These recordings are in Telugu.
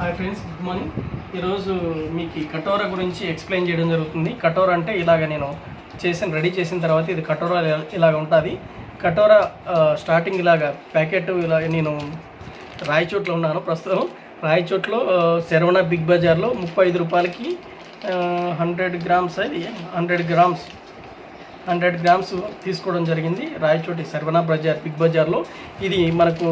Hi friends good morning. ఈరోజు మీకు కటోర కటోరా గురించి ఎక్స్ప్లెయిన్ చేయడం జరుగుతుంది. కటోరా అంటే ఇలాగ నేను చేసిన రెడీ చేసిన తర్వాత ఇది కటోరా ఇలాగ ఉంటుంది. కటోరా స్టార్టింగ్ ఇలాగ ప్యాకెట్ ఇలా నేను రాయచోట్లో ఉన్నాను ప్రస్తుతం. రాయచోట్లో శరవణ బిగ్ బజార్లో ముప్పై ఐదు రూపాయలకి హండ్రెడ్ గ్రామ్స్ అది హండ్రెడ్ గ్రామ్స్ హండ్రెడ్ గ్రామ్స్ తీసుకోవడం జరిగింది. రాయచోటి శర్వణ బజార్ బిగ్ బజార్లో. ఇది మనకు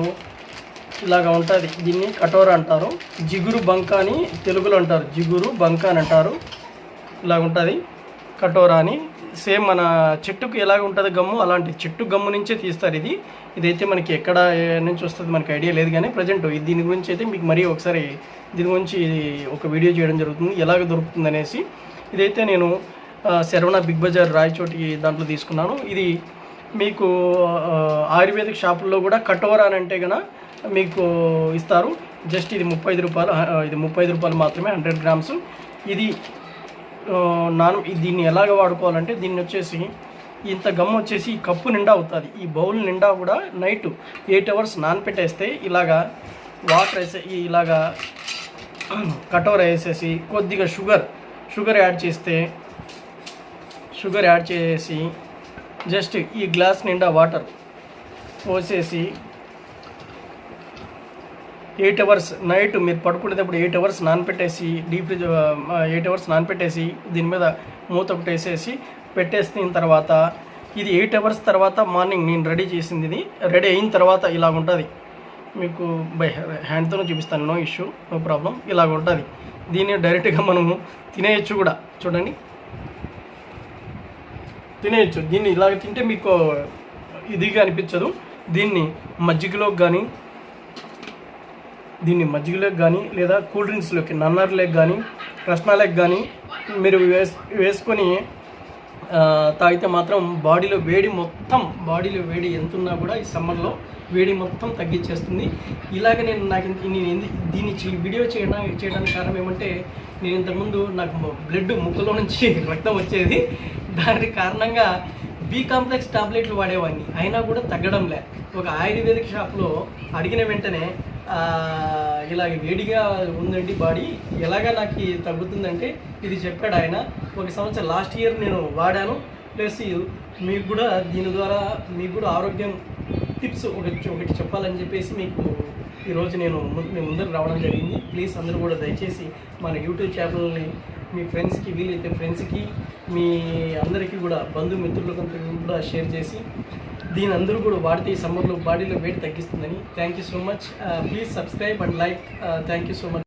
ఇలాగా ఉంటుంది. దీన్ని కటోర అంటారు. జిగురు బంక అని తెలుగులో అంటారు. జిగురు బంక అని అంటారు. ఇలాగ ఉంటుంది. కటోరా అని. సేమ్ మన చెట్టుకు ఎలాగ ఉంటుంది గమ్ము? అలాంటి చెట్టు గమ్ము నుంచే తీస్తారు ఇది. ఇదైతే మనకి ఎక్కడ నుంచి వస్తుంది మనకి ఐడియా లేదు కానీ ప్రజెంట్ దీని గురించి అయితే మీకు మరీ ఒకసారి దీని గురించి ఒక వీడియో చేయడం జరుగుతుంది. ఎలాగ దొరుకుతుంది అనేసి. ఇదైతే నేను శరవణ బిగ్ బజార్ రాయచోటి దాంట్లో తీసుకున్నాను. ఇది మీకు ఆయుర్వేదిక్ షాపుల్లో కూడా కటోరా అని అంటే గన మీకు ఇస్తారు. జస్ట్ ఇది ముప్పై రూపాయలు ఇది ముప్పై రూపాయలు మాత్రమే హండ్రెడ్ గ్రామ్స్. ఇది నాన్ దీన్ని ఎలాగ వాడుకోవాలంటే దీన్ని వచ్చేసి ఇంత గమ్ వచ్చేసి ఈ కప్పు నిండా అవుతుంది. ఈ బౌల్ నిండా కూడా నైట్ ఎయిట్ అవర్స్ నానపెట్టేస్తే ఇలాగా వాటర్ వేసే ఇలాగా కటోర వేసేసి కొద్దిగా షుగర్ షుగర్ యాడ్ చేస్తే షుగర్ యాడ్ చేసి జస్ట్ ఈ గ్లాస్ నిండా వాటర్ పోసేసి ఎయిట్ అవర్స్ నైట్ మీరు పడుకునేటప్పుడు ఎయిట్ అవర్స్ నానపెట్టేసి డీప్ ఫ్రిడ్జ్ ఎయిట్ అవర్స్ నానపెట్టేసి దీని మీద మూత ఒకటి వేసేసి పెట్టేసిన తర్వాత ఇది ఎయిట్ అవర్స్ తర్వాత మార్నింగ్ నేను రెడీ చేసింది ఇది. రెడీ అయిన తర్వాత ఇలాగ ఉంటుంది. మీకు బై హ్యాండ్తోనే చూపిస్తాను నో ఇష్యూ నో ప్రాబ్లం. ఇలాగ ఉంటుంది. దీన్ని డైరెక్ట్గా మనము తినేయచ్చు కూడా. చూడండి. తినేయచ్చు. దీన్ని ఇలాగ తింటే మీకు ఇదిగా అనిపించదు. దీన్ని మజ్జిగలోకి కానీ దీన్ని మజ్జిగలోకి కానీ లేదా కూల్ డ్రింక్స్లోకి నన్నర్లకు కానీ రస్నాలకు కానీ మీరు వేస్ వేసుకొని తాగితే మాత్రం బాడీలో వేడి మొత్తం బాడీలో వేడి ఎంత ఉన్నా కూడా ఈ సమ్మర్లో వేడి మొత్తం తగ్గించేస్తుంది ఇలాగ నేను నాకు నేను ఎందు దీన్ని వీడియో చేయడానికి చేయడానికి కారణం ఏమంటే నేను ఇంతకుముందు నాకు బ్లడ్ ముక్కులో నుంచి రక్తం వచ్చేది. దానికి కారణంగా బి కాంప్లెక్స్ టాబ్లెట్లు వాడేవాడిని. అయినా కూడా తగ్గడం లే. ఒక ఆయుర్వేదిక్ షాప్లో అడిగిన వెంటనే ఇలాగ వేడిగా ఉందండి బాడీ. ఎలాగా నాకు తగ్గుతుందంటే ఇది చెప్పాడు ఆయన ఒక సంవత్సరం లాస్ట్ ఇయర్ నేను వాడాను. ప్లస్ మీకు కూడా దీని ద్వారా మీకు కూడా ఆరోగ్యం టిప్స్ ఒకటి ఒకటి చెప్పాలని చెప్పేసి మీకు ఈరోజు నేను ము- మీ ముందరకు రావడం జరిగింది. ప్లీజ్ అందరూ కూడా దయచేసి మన యూట్యూబ్ ఛానల్ని మీ ఫ్రెండ్స్కి వీలైతే ఫ్రెండ్స్కి మీ అందరికీ కూడా బంధుమిత్రులకు కూడా షేర్ చేసి దీని అందరూ కూడా వాడితే ఈ సమ్మర్లో బాడీలో wait తగ్గిస్తుందని. Thank you so much please subscribe and like thank you so much